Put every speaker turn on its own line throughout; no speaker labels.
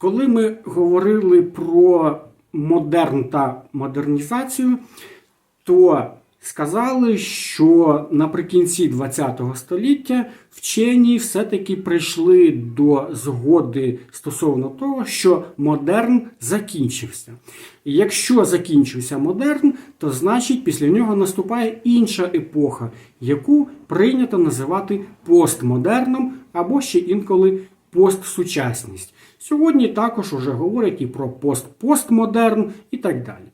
Коли ми говорили про модерн та модернізацію, то сказали, що наприкінці ХХ століття вчені все-таки прийшли до згоди стосовно того, що модерн закінчився. І якщо закінчився модерн, то значить після нього наступає інша епоха, яку прийнято називати постмодерном або ще інколи постсучасність. Сьогодні також уже говорять і про пост-постмодерн і так далі.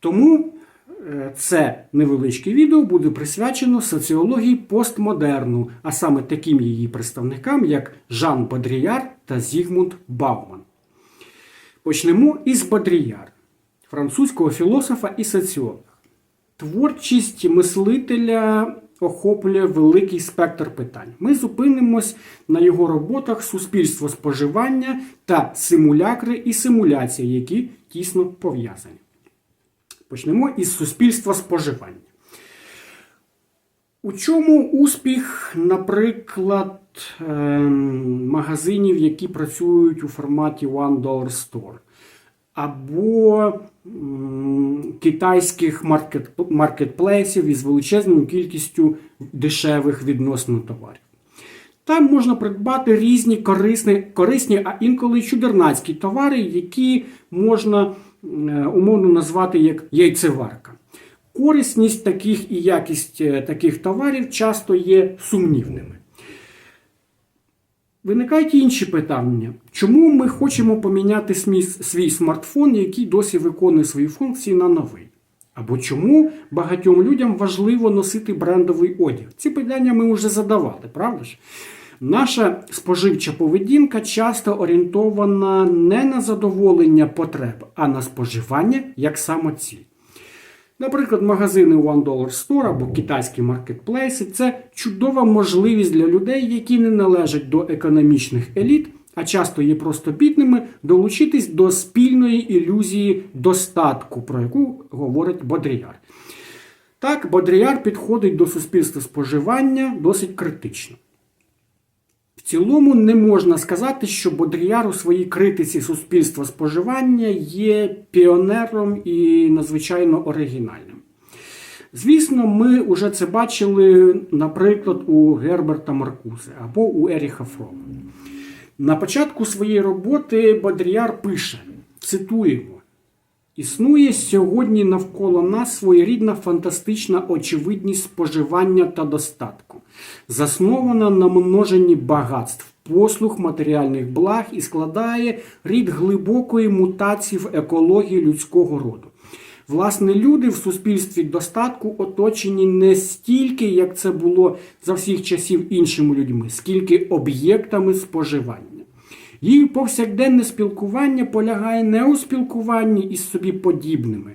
Тому е, це невеличке відео буде присвячено соціології постмодерну, а саме таким її представникам, як Жан Бодріяр та Зігмунд Бауман. Почнемо із Бодріяр, французького філософа і соціолога. Творчість мислителя охоплює великий спектр питань. Ми зупинимось на його роботах суспільство споживання та симулякри і симуляції, які тісно пов'язані. Почнемо із суспільства споживання. У чому успіх, наприклад, ем, магазинів, які працюють у форматі One Dollar Store, або китайських маркет, маркетплейсів із величезною кількістю дешевих відносно товарів. Там можна придбати різні корисні, корисні, а інколи чудернацькі товари, які можна е, умовно назвати як яйцеварка. Корисність таких і якість е, таких товарів часто є сумнівними. Виникають інші питання. Чому ми хочемо поміняти свій смартфон, який досі виконує свої функції на новий? Або чому багатьом людям важливо носити брендовий одяг? Ці питання ми вже задавали, правда ж? Наша споживча поведінка часто орієнтована не на задоволення потреб, а на споживання як самоціль. Наприклад, магазини One Dollar Store або китайські маркетплейси це чудова можливість для людей, які не належать до економічних еліт, а часто є просто бідними, долучитись до спільної ілюзії достатку, про яку говорить Бодріяр. Так, Бодріяр підходить до суспільства споживання досить критично. Цілому не можна сказати, що Бодріяр у своїй критиці суспільства споживання є піонером і надзвичайно оригінальним. Звісно, ми вже це бачили, наприклад, у Герберта Маркузе або у Еріха Фрома. На початку своєї роботи Бодріяр пише: цитуємо. Існує сьогодні навколо нас своєрідна фантастична очевидність споживання та достатку, заснована на множенні багатств, послуг матеріальних благ і складає рід глибокої мутації в екології людського роду. Власне, люди в суспільстві достатку оточені не стільки, як це було за всіх часів іншими людьми, скільки об'єктами споживання. Їх повсякденне спілкування полягає не у спілкуванні із собі подібними,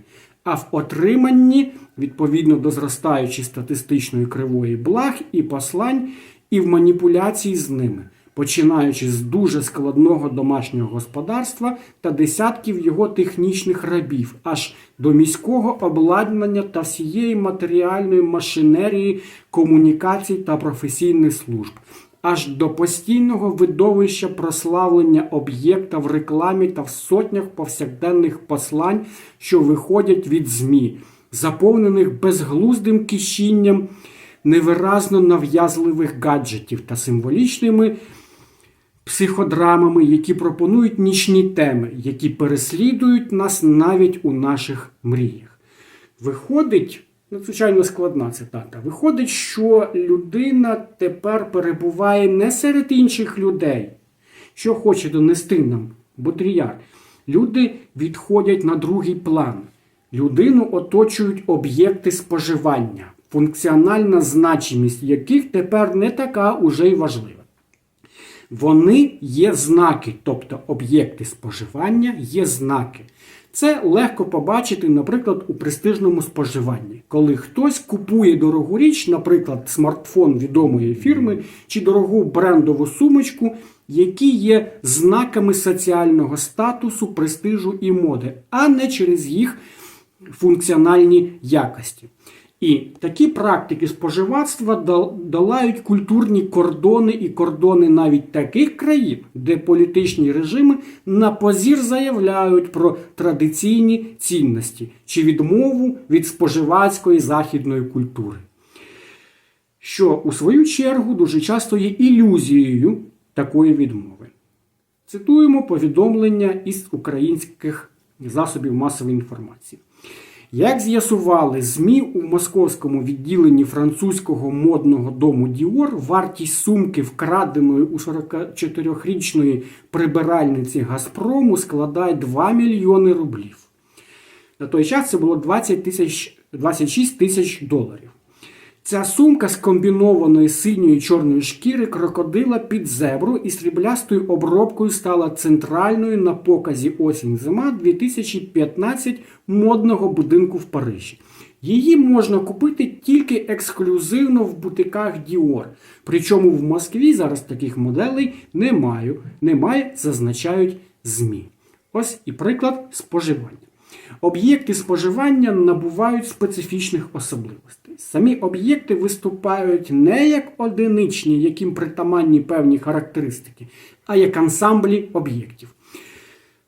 а в отриманні, відповідно до зростаючої статистичної кривої благ і послань, і в маніпуляції з ними, починаючи з дуже складного домашнього господарства та десятків його технічних рабів, аж до міського обладнання та всієї матеріальної машинерії комунікацій та професійних служб аж до постійного видовища прославлення об'єкта в рекламі та в сотнях повсякденних послань, що виходять від ЗМІ, заповнених безглуздим кишінням невиразно нав'язливих гаджетів та символічними психодрамами, які пропонують нічні теми, які переслідують нас навіть у наших мріях. Виходить, надзвичайно складна цитата. Виходить, що людина тепер перебуває не серед інших людей, що хоче донести нам Бодріяр. Люди відходять на другий план. Людину оточують об'єкти споживання, функціональна значимість яких тепер не така уже й важлива. Вони є знаки, тобто об'єкти споживання є знаки. Це легко побачити, наприклад, у престижному споживанні, коли хтось купує дорогу річ, наприклад, смартфон відомої фірми чи дорогу брендову сумочку, які є знаками соціального статусу, престижу і моди, а не через їх функціональні якості. І такі практики споживацтва долають культурні кордони і кордони навіть таких країн, де політичні режими на позір заявляють про традиційні цінності чи відмову від споживацької західної культури що у свою чергу дуже часто є ілюзією такої відмови. Цитуємо повідомлення із українських засобів масової інформації. Як з'ясували ЗМІ у московському відділенні французького модного дому Діор, вартість сумки, вкраденої у 44-річної прибиральниці Газпрому, складає 2 мільйони рублів. На той час це було 20 тисяч, 26 тисяч доларів. Ця сумка з комбінованої синьої і чорної шкіри крокодила під зебру і сріблястою обробкою стала центральною на показі осінь-зима 2015 модного будинку в Парижі. Її можна купити тільки ексклюзивно в бутиках Dior. Причому в Москві зараз таких моделей немає, немає зазначають ЗМІ. Ось і приклад споживання. Об'єкти споживання набувають специфічних особливостей. Самі об'єкти виступають не як одиничні, яким притаманні певні характеристики, а як ансамблі об'єктів.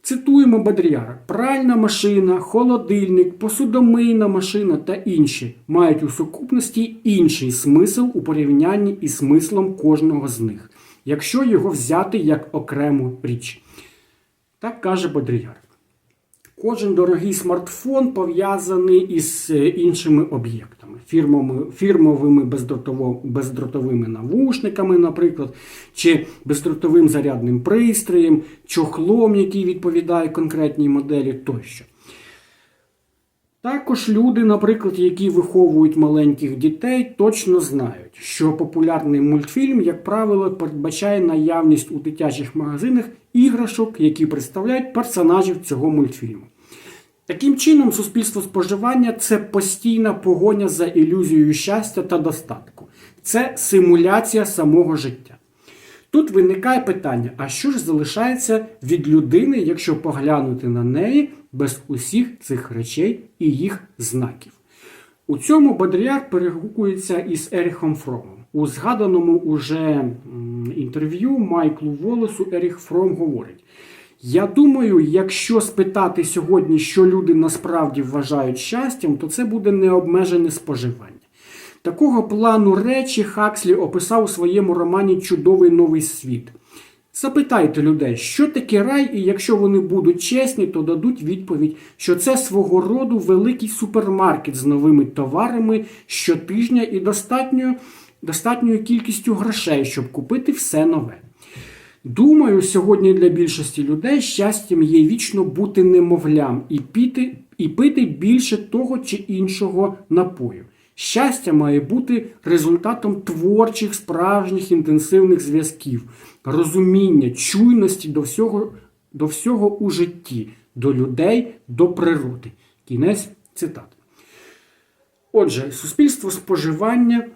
Цитуємо Бодріяра: пральна машина, холодильник, посудомийна машина та інші мають у сукупності інший смисл у порівнянні із смислом кожного з них, якщо його взяти як окрему річ. Так каже Бодріяр. Кожен дорогий смартфон пов'язаний із е, іншими об'єктами, фірмовими, фірмовими бездротовими навушниками, наприклад, чи бездротовим зарядним пристроєм, чохлом, який відповідає конкретній моделі тощо. Також люди, наприклад, які виховують маленьких дітей, точно знають, що популярний мультфільм, як правило, передбачає наявність у дитячих магазинах іграшок, які представляють персонажів цього мультфільму. Таким чином, суспільство споживання це постійна погоня за ілюзією щастя та достатку. Це симуляція самого життя. Тут виникає питання: а що ж залишається від людини, якщо поглянути на неї без усіх цих речей і їх знаків? У цьому Бодріяр перегукується із Еріхом Фромом. У згаданому уже інтерв'ю Майклу Волесу Еріх Фром говорить: я думаю, якщо спитати сьогодні, що люди насправді вважають щастям, то це буде необмежене споживання. Такого плану речі Хакслі описав у своєму романі Чудовий новий світ. Запитайте людей, що таке рай, і якщо вони будуть чесні, то дадуть відповідь, що це свого роду великий супермаркет з новими товарами щотижня і достатньою, достатньою кількістю грошей, щоб купити все нове. Думаю, сьогодні для більшості людей щастям є вічно бути немовлям і піти, і пити більше того чи іншого напою. Щастя має бути результатом творчих, справжніх інтенсивних зв'язків, розуміння, чуйності до всього, до всього у житті, до людей, до природи. Кінець цитати. Отже, суспільство споживання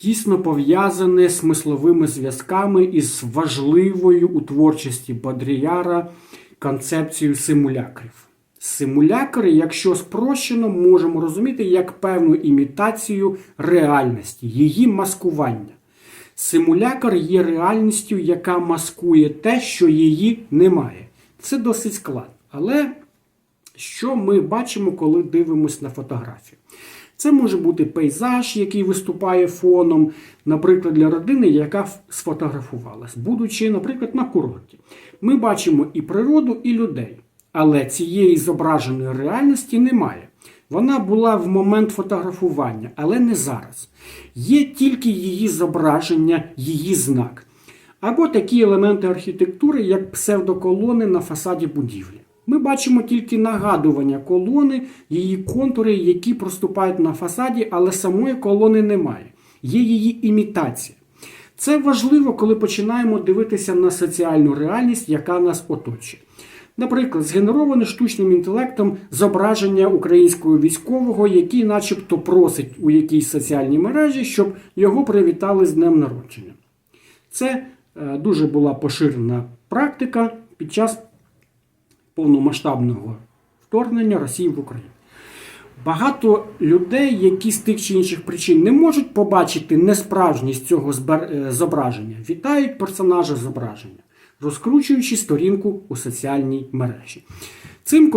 тісно пов'язане смисловими зв'язками із важливою у творчості Бодріяра концепцією симулякрів. Симулякри, якщо спрощено, можемо розуміти як певну імітацію реальності, її маскування. Симулякр є реальністю, яка маскує те, що її немає. Це досить складно. Але що ми бачимо, коли дивимося на фотографію? Це може бути пейзаж, який виступає фоном, наприклад, для родини, яка сфотографувалась, будучи, наприклад, на курорті. Ми бачимо і природу, і людей. Але цієї зображеної реальності немає. Вона була в момент фотографування, але не зараз. Є тільки її зображення, її знак. Або такі елементи архітектури, як псевдоколони на фасаді будівлі. Ми бачимо тільки нагадування колони, її контури, які проступають на фасаді, але самої колони немає. Є її імітація. Це важливо, коли починаємо дивитися на соціальну реальність, яка нас оточує. Наприклад, згенероване штучним інтелектом зображення українського військового, який начебто просить у якійсь соціальній мережі, щоб його привітали з днем народження. Це е, дуже була поширена практика під час повномасштабного вторгнення Росії в Україну. Багато людей, які з тих чи інших причин не можуть побачити несправжність цього е, зображення, вітають персонажа зображення, розкручуючи сторінку у соціальній мережі. Цим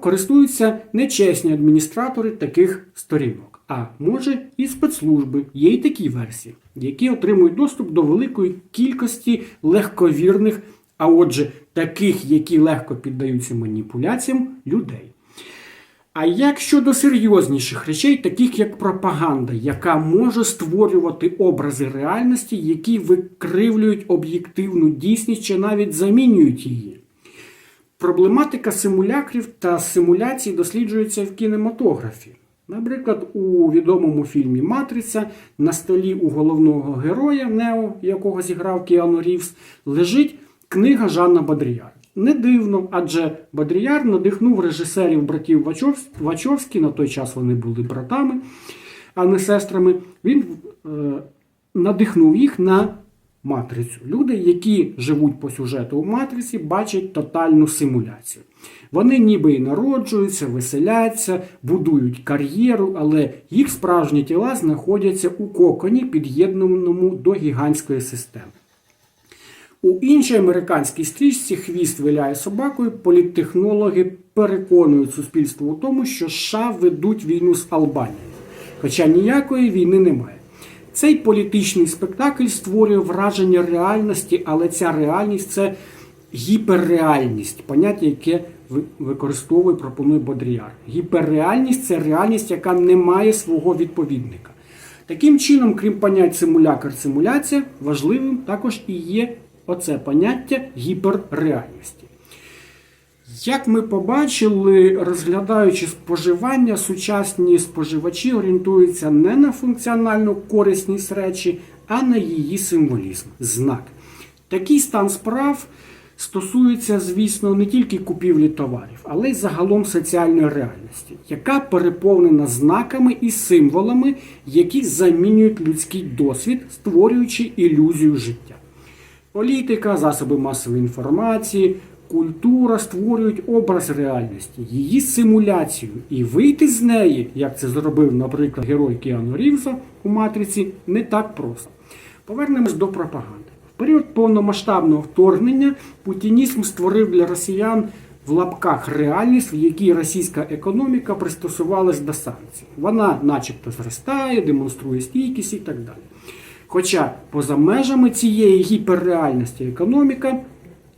користуються нечесні адміністратори таких сторінок. А може і спецслужби. Є й такі версії, які отримують доступ до великої кількості легковірних, а отже, таких, які легко піддаються маніпуляціям людей. А як щодо серйозніших речей, таких як пропаганда, яка може створювати образи реальності, які викривлюють об'єктивну дійсність чи навіть замінюють її? Проблематика симулякрів та симуляцій досліджується в кінематографі. Наприклад, у відомому фільмі Матриця на столі у головного героя Нео, якого зіграв Кіану Рівс, лежить книга Жанна Бодріяр. Не дивно, адже Бодріяр надихнув режисерів братів Вачовські, на той час вони були братами, а не сестрами. Він е, надихнув їх на матрицю. Люди, які живуть по сюжету у матриці, бачать тотальну симуляцію. Вони ніби і народжуються, веселяться, будують кар'єру, але їх справжні тіла знаходяться у коконі, під'єднаному до гігантської системи. У іншій американській стрічці хвіст виляє собакою. Політтехнологи переконують суспільство у тому, що США ведуть війну з Албанією, хоча ніякої війни немає. Цей політичний спектакль створює враження реальності, але ця реальність це гіперреальність, поняття, яке ви- використовує, пропонує Бодріяр. Гіперреальність це реальність, яка не має свого відповідника. Таким чином, крім понять симулякр симуляція, важливим також і є оце поняття гіперреальності. Як ми побачили, розглядаючи споживання, сучасні споживачі орієнтуються не на функціональну корисність речі, а на її символізм, знак. Такий стан справ стосується, звісно, не тільки купівлі товарів, але й загалом соціальної реальності, яка переповнена знаками і символами, які замінюють людський досвід, створюючи ілюзію життя. Політика, засоби масової інформації, культура створюють образ реальності, її симуляцію. І вийти з неї, як це зробив, наприклад, герой Кіану Рівса у матриці, не так просто. Повернемось до пропаганди. В період повномасштабного вторгнення путінізм створив для росіян в лапках реальність, в якій російська економіка пристосувалась до санкцій. Вона, начебто, зростає, демонструє стійкість і так далі. Хоча поза межами цієї гіперреальності економіка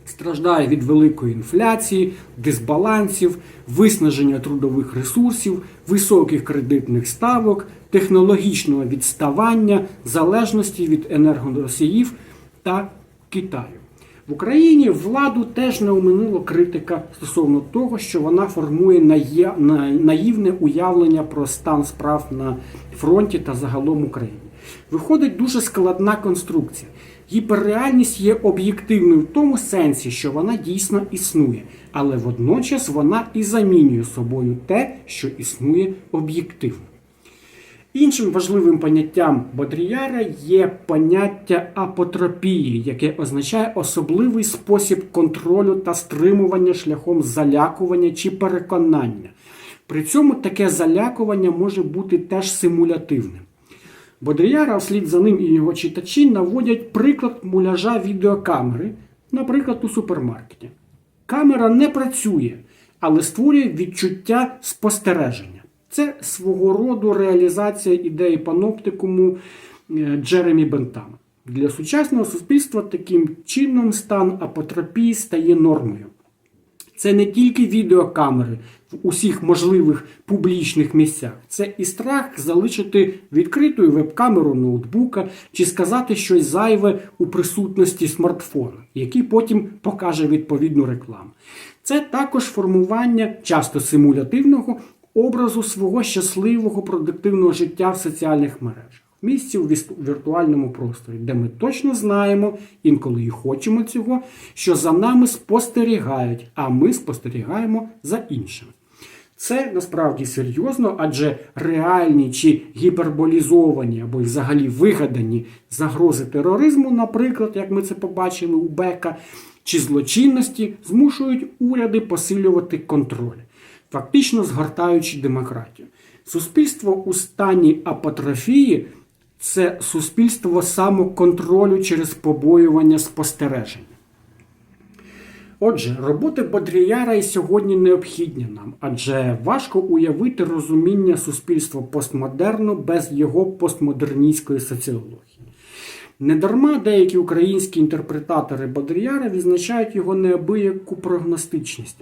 страждає від великої інфляції, дисбалансів, виснаження трудових ресурсів, високих кредитних ставок, технологічного відставання, залежності від енергоносіїв та Китаю. В Україні владу теж не оминула критика стосовно того, що вона формує наївне уявлення про стан справ на фронті та загалом Україні. Виходить дуже складна конструкція. Гіперреальність є об'єктивною в тому сенсі, що вона дійсно існує, але водночас вона і замінює собою те, що існує об'єктивно. Іншим важливим поняттям Бодріяра є поняття апотропії, яке означає особливий спосіб контролю та стримування шляхом залякування чи переконання. При цьому таке залякування може бути теж симулятивним. Бодріяра, вслід за ним і його читачі наводять приклад муляжа відеокамери, наприклад, у супермаркеті. Камера не працює, але створює відчуття спостереження. Це свого роду реалізація ідеї паноптикуму е, Джеремі Бентама. Для сучасного суспільства таким чином стан апотропії стає нормою. Це не тільки відеокамери в усіх можливих публічних місцях. Це і страх залишити відкритою веб-камеру ноутбука чи сказати щось зайве у присутності смартфона, який потім покаже відповідну рекламу. Це також формування часто симулятивного образу свого щасливого продуктивного життя в соціальних мережах. Місці у віртуальному просторі, де ми точно знаємо, інколи і хочемо цього, що за нами спостерігають, а ми спостерігаємо за іншими. Це насправді серйозно, адже реальні чи гіперболізовані або взагалі вигадані загрози тероризму, наприклад, як ми це побачили у Бека, чи злочинності, змушують уряди посилювати контроль, фактично згортаючи демократію. Суспільство у стані апотрофії це суспільство самоконтролю через побоювання спостереження. Отже, роботи Бодріяра і сьогодні необхідні нам, адже важко уявити розуміння суспільства постмодерну без його постмодерністської соціології. Недарма деякі українські інтерпретатори Бодріяра відзначають його неабияку прогностичність.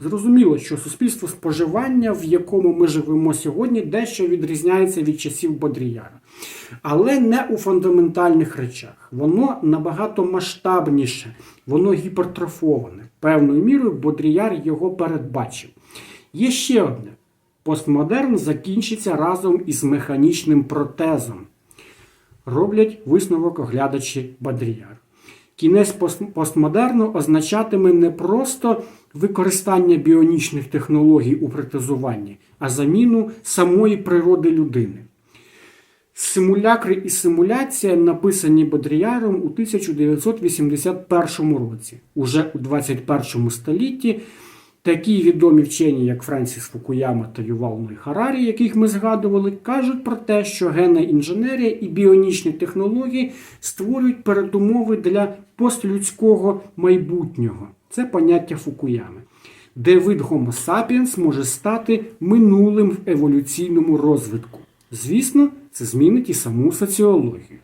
Зрозуміло, що суспільство споживання, в якому ми живемо сьогодні, дещо відрізняється від часів Бодріяра. Але не у фундаментальних речах. Воно набагато масштабніше, воно гіпертрофоване. Певною мірою Бодріяр його передбачив. Є ще одне: постмодерн закінчиться разом із механічним протезом. Роблять висновок оглядачі Бодріяр. Кінець пост- постмодерну означатиме не просто використання біонічних технологій у протезуванні, а заміну самої природи людини. Симулякри і симуляція написані Бодріяром у 1981 році. Уже у 21 столітті такі відомі вчені, як Френсіс Фукуяма та Ювал Ной Харарі, яких ми згадували, кажуть про те, що генна інженерія і біонічні технології створюють передумови для постлюдського майбутнього. Це поняття Фукуями, де вид Homo sapiens може стати минулим в еволюційному розвитку. Звісно, це змінить і саму соціологію.